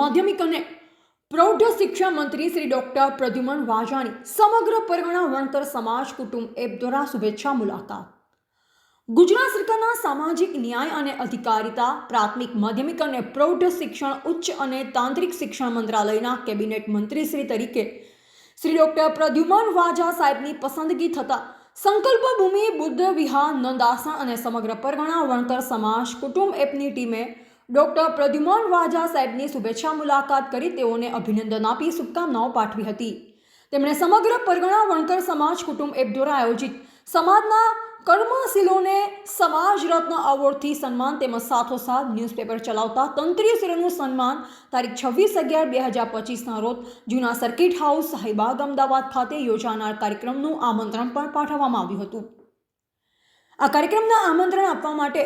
માધ્યમિક અને પ્રૌઢ શિક્ષણ મંત્રી શ્રી ડોક્ટર પ્રદ્યુમન વાજાણી, સમગ્ર પરગણા વણકર સમાજ કુટુંબ એપ દ્વારા શુભેચ્છા મુલાકાત. ગુજરાત સરકારના સામાજિક ન્યાય અને અધિકારિતા, પ્રાથમિક, માધ્યમિક અને પ્રૌઢ શિક્ષણ, ઉચ્ચ અને તાંત્રિક શિક્ષણ મંત્રાલયના કેબિનેટ મંત્રીશ્રી તરીકે શ્રી ડોક્ટર પ્રદ્યુમન વાજા સાહેબની પસંદગી થતા સંકલ્પ ભૂમિ બુદ્ધ વિહાર નંદાસણ અને સમગ્ર પરગણા વણકર સમાજ કુટુંબ એપની ટીમે ડોક્ટર પ્રદ્યુમન વાજા સાહેબની શુભેચ્છા મુલાકાત કરી તેઓને અભિનંદન આપી, શુભકામનાઓ પાઠવી હતી. તેમણે સમગ્ર પરગણા વણકર સમાજ કુટુંબ એપ દ્વારા આયોજિત સમાજના કર્મશીલોને સમાજ રત્ન એવોર્ડથી સન્માન તેમજ સાથોસાથ ન્યૂઝપેપર ચલાવતા તંત્રીશ્રીનું સન્માન તારીખ છવ્વીસ અગિયાર બે હજાર પચીસના રોજ જૂના સર્કિટ હાઉસ સાહિબાગ અમદાવાદ ખાતે યોજાનાર કાર્યક્રમનું આમંત્રણ પણ પાઠવવામાં આવ્યું હતું. આ કાર્યક્રમના આમંત્રણ આપવા માટે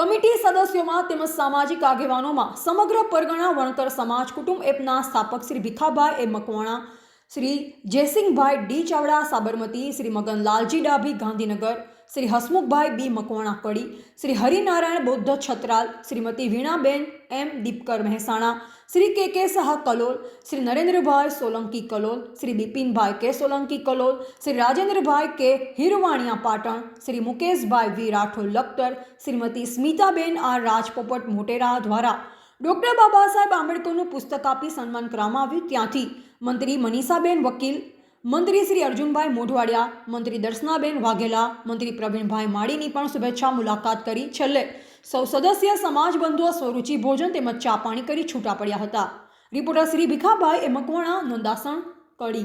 કમિટી સદસ્યોમાં તેમજ સામાજિક આગેવાનોમાં સમગ્ર પરગણા વણકર સમાજ, કુટુંબ એપના સ્થાપક Shri Bhikhabhai A Makwana, Shri Jaysinhbhai D Chavda, Sabarmati, Shri Maganlalji Dabhi, Gandhinagar Shri Hasmukhbhai B Makwana Kadi Shri Harinarayan Bauddh Chhatral, Shrimati Veenaben એમ દીપકર મહેસાણા, શ્રી કે કે શાહ કલોલ, શ્રી નરેન્દ્રભાઈ સોલંકી કલોલ, શ્રી બિપિનભાઈ કે Solanki Kalol, Shri Rajendrabhai K Hirvaniya Patan, Shri Mukeshbhai V Rathod Lakhtar, Shrimati Smitaben R Rajpopat Motera દ્વારા. Doctor Baba Saheb આંબેડકરનું પુસ્તક આપી સન્માન કરવામાં આવ્યું. ત્યાંથી મંત્રી મનીષાબેન વકીલ મંત્રી શ્રી અર્જુનભાઈ મોઢવાડિયા, મંત્રી દર્શનાબેન વાઘેલા, મંત્રી પ્રવીણભાઈ માળીની પણ શુભેચ્છા મુલાકાત કરી છેલ્લે. સૌ સદસ્ય, સમાજ બંધુઓ, સ્વરૂચિ ભોજન તેમજ ચા પાણી કરી છૂટા પડ્યા હતા. Reporter Shri Bhikhabhai A Makwana Nondasan, Kadi.